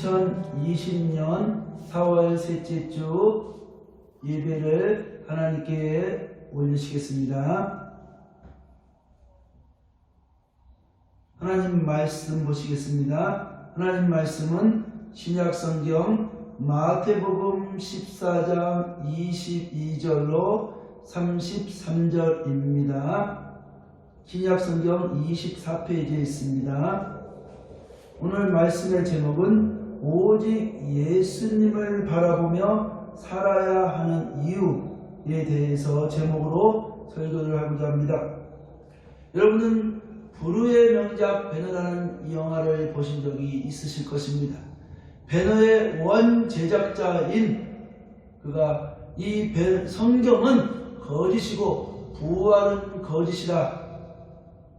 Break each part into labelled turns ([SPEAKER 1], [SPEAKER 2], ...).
[SPEAKER 1] 2020년 4월 셋째 주 예배를 하나님께 올리시겠습니다. 하나님 말씀 보시겠습니다. 하나님 말씀은 신약 성경 마태복음 14장 22절로 33절입니다. 신약 성경 24페이지에 있습니다. 오늘 말씀의 제목은 오직 예수님을 바라보며 살아야 하는 이유에 대해서 제목으로 설교를 하고자 합니다. 여러분은 부르의 명작 배너라는 이 영화를 보신 적이 있으실 것입니다. 배너의 원 제작자인 그가 이 배- 성경은 거짓이고 부활은 거짓이다.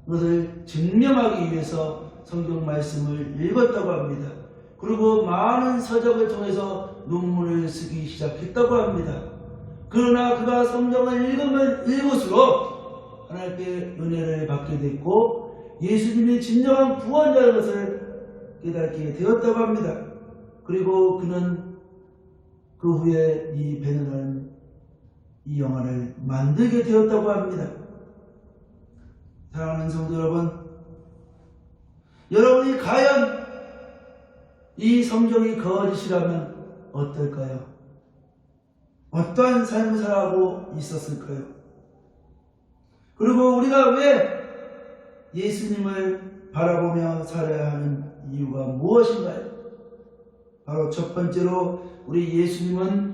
[SPEAKER 1] 그것을 증명하기 위해서 성경 말씀을 읽었다고 합니다. 그리고 많은 서적을 통해서 논문을 쓰기 시작했다고 합니다. 그러나 그가 성경을 읽으면 읽을수록 하나님께 은혜를 받게 됐고 예수님이 진정한 구원자라는 것을 깨닫게 되었다고 합니다. 그리고 그는 그 후에 이 베너라는 이 영화를 만들게 되었다고 합니다. 사랑하는 성도 여러분, 여러분이 과연 이 성경이 거짓이라면 어떨까요? 어떠한 삶을 살아가고 있었을까요? 그리고 우리가 왜 예수님을 바라보며 살아야 하는 이유가 무엇인가요? 바로 첫 번째로 우리 예수님은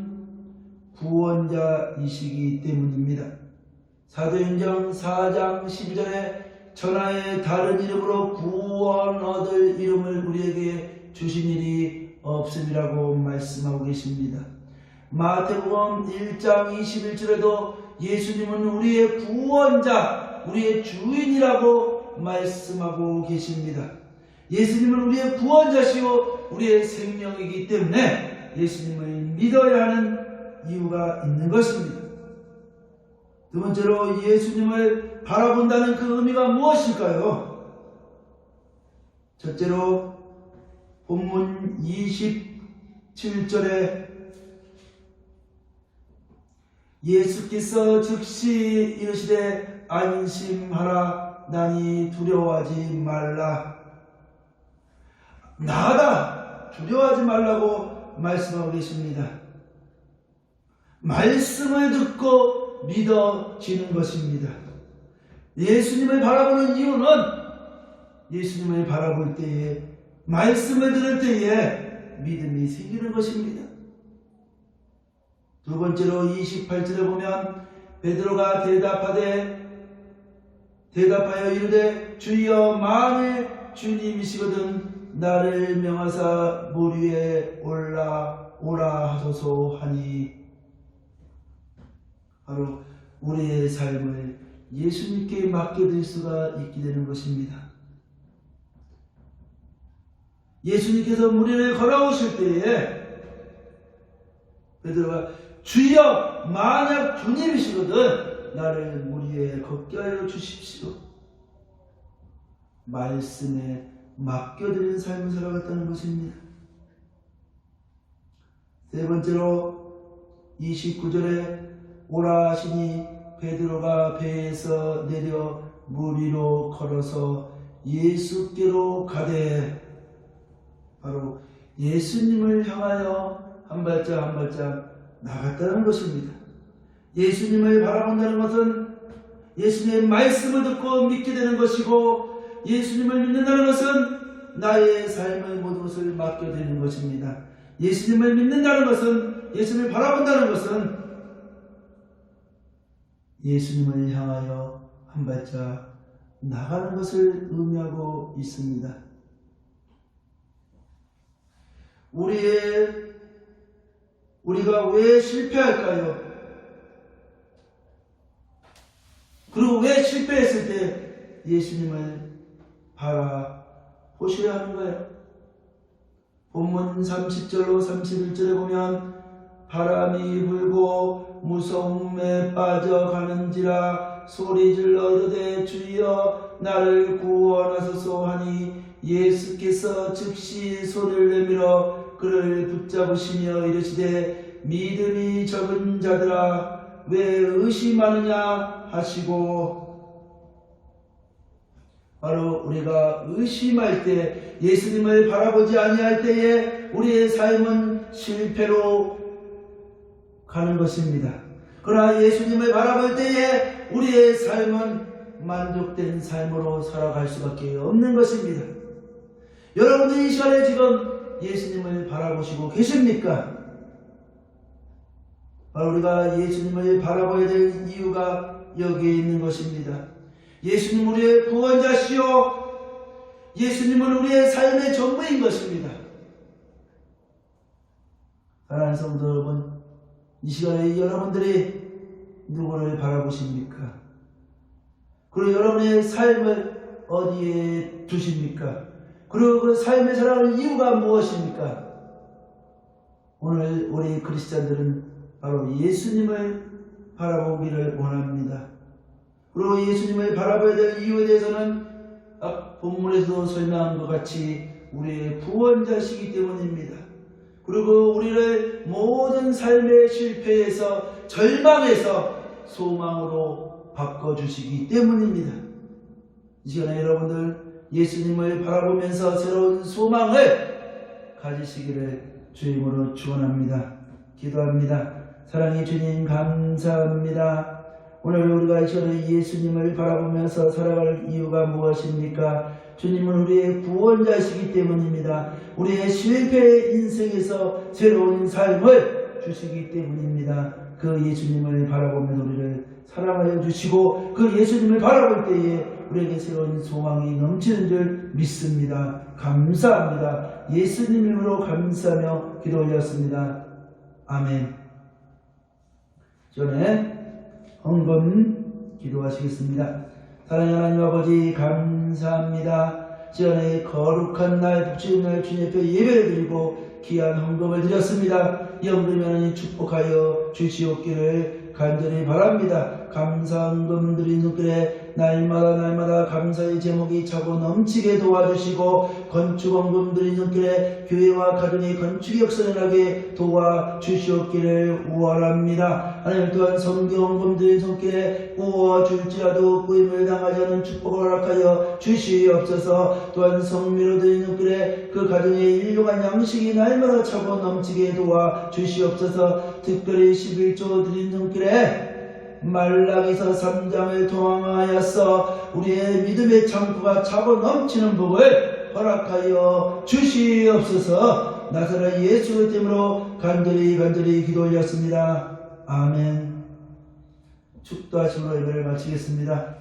[SPEAKER 1] 구원자이시기 때문입니다. 사도행전 4장 12절에 전하의 다른 이름으로 구원 얻을 이름을 우리에게 주신 일이 없음이라고 말씀하고 계십니다. 마태복음 1장 21절에도 예수님은 우리의 구원자, 우리의 주인이라고 말씀하고 계십니다. 예수님은 우리의 구원자시고 우리의 생명이기 때문에 예수님을 믿어야 하는 이유가 있는 것입니다. 두 번째로 예수님을 바라본다는 그 의미가 무엇일까요? 첫째로 본문 27절에 예수께서 즉시 이르시되 안심하라 나니 두려워하지 말라 나다 두려워하지 말라고 말씀하고 계십니다. 말씀을 듣고 믿어지는 것입니다. 예수님을 바라보는 이유는 예수님을 바라볼 때에 말씀을 들을 때에 믿음이 생기는 것입니다. 두 번째로 28절에 보면 베드로가 대답하되 대답하여 이르되 주여 만일 주님이시거든 나를 명하사 물 위에 올라 오라 하소서 하니 바로 우리의 삶을 예수님께 맡겨드릴 수가 있게 되는 것입니다. 예수님께서 무리를 걸어오실 때에 베드로가 주여 만약 주님이시거든 나를 물 위에 걷게 하여 주십시오. 말씀에 맡겨드리는 삶을 살아갔다는 것입니다. 세 번째로 29절에 오라 하시니 베드로가 배에서 내려 물 위로 걸어서 예수께로 가되 바로 예수님을 향하여 한 발짝 한 발짝 나갔다는 것입니다. 예수님을 바라본다는 것은 예수님의 말씀을 듣고 믿게 되는 것이고 예수님을 믿는다는 것은 나의 삶의 모든 것을 맡겨드리는 것입니다. 예수님을 믿는다는 것은 예수님을 바라본다는 것은 예수님을 향하여 한 발짝 나가는 것을 의미하고 있습니다. 우리의 우리가 왜 실패할까요? 그리고 왜 실패했을 때 예수님을 바라보셔야 하는 거예요? 본문 30절로 31절에 보면 바람이 불고 무서움에 빠져가는지라 소리질러 이르되 주여 나를 구원하소서 하니 예수께서 즉시 손을 내밀어 그를 붙잡으시며 이르시되 믿음이 적은 자들아 왜 의심하느냐 하시고 바로 우리가 의심할 때 예수님을 바라보지 아니할 때에 우리의 삶은 실패로 가는 것입니다. 그러나 예수님을 바라볼 때에 우리의 삶은 만족된 삶으로 살아갈 수밖에 없는 것입니다. 여러분들 이 시간에 지금 예수님을 바라보시고 계십니까? 바로 우리가 예수님을 바라봐야 될 이유가 여기에 있는 것입니다. 예수님 우리의 구원자시요 예수님은 우리의 삶의 전부인 것입니다. 사랑하는 성도 여러분, 이 시간에 여러분들이 누구를 바라보십니까? 그리고 여러분의 삶을 어디에 두십니까? 그리고 그 삶의 살아가는 이유가 무엇입니까? 오늘 우리 그리스찬들은 바로 예수님을 바라보기를 원합니다. 그리고 예수님을 바라봐야 될 이유에 대해서는 앞 본문에서도 설명한 것 같이 우리의 구원자시기 때문입니다. 그리고 우리를 모든 삶의 실패에서 절망에서 소망으로 바꿔주시기 때문입니다. 이 시간에 여러분들 예수님을 바라보면서 새로운 소망을 가지시기를 주임으로 축원합니다. 기도합니다. 사랑의 주님 감사합니다. 오늘 우리가 이 시간에 예수님을 바라보면서 살아갈 이유가 무엇입니까? 주님은 우리의 구원자이시기 때문입니다. 우리의 실패 인생에서 새로운 삶을 주시기 때문입니다. 그 예수님을 바라보면서 우리를 사랑하여 주시고 그 예수님을 바라볼 때에 우리에게 새로운 소망이 넘치는 줄 믿습니다. 감사합니다. 예수님 이름으로 감사하며 기도 올렸습니다. 아멘. 전에 헌금 기도하시겠습니다. 사랑하는 하나님 아버지 감사합니다. 지연의 거룩한 날 복주인 날 주님 앞에 예배를 드리고 귀한 헌금을 드렸습니다. 이 헌금이 하나님 축복하여 주시옵기를 간절히 바랍니다. 감사 헌금 드린 손길에 날마다 날마다 감사의 제목이 차고 넘치게 도와주시고 건축 헌금 드린 손길에 교회와 가정의 건축이 역선하게 도와주시옵기를 원합니다. 하나님 또한 성경 헌금 드린 손길에 구워줄지라도 구임을 당하지 않은 축복을 허락하여 주시옵소서 또한 성미로 드린 손길에 그 가정의 일용한 양식이 날마다 차고 넘치게 도와주시옵소서 특별히 11조 드린 손길에 말라기서 3장을 통하여서 우리의 믿음의 창고가 차고 넘치는 복을 허락하여 주시옵소서 나사렛 예수 이름으로 간절히 간절히 기도 올렸습니다. 아멘 축도하심으로 예배를 마치겠습니다.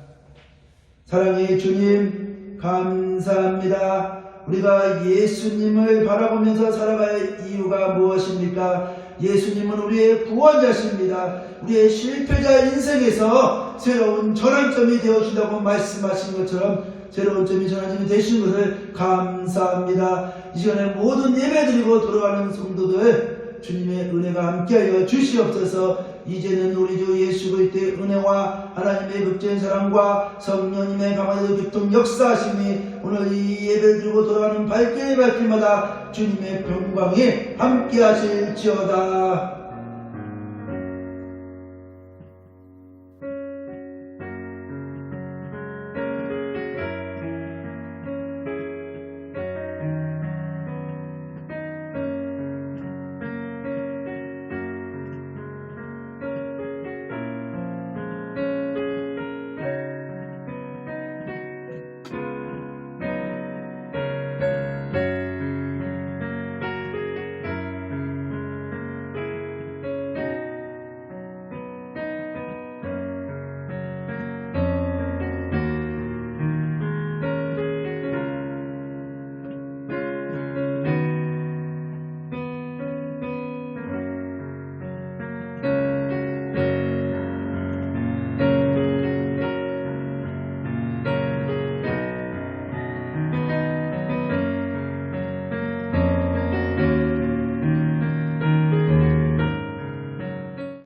[SPEAKER 1] 사랑의 주님 감사합니다. 우리가 예수님을 바라보면서 살아갈 이유가 무엇입니까? 예수님은 우리의 구원자십니다. 우리의 실패자 인생에서 새로운 전환점이 되어준다고 말씀하신 것처럼 새로운 점이 전환점이 되신 것을 감사합니다. 이 시간에 모든 예배드리고 돌아가는 성도들 주님의 은혜가 함께하여 주시옵소서 이제는 우리 주 예수 그리스도의 은혜와 하나님의 극적인 사랑과 성령님의 강화되어 교통 역사하심이 오늘 이 예배를 드리고 돌아가는 발길의 발길마다 주님의 평강이 함께 하실지어다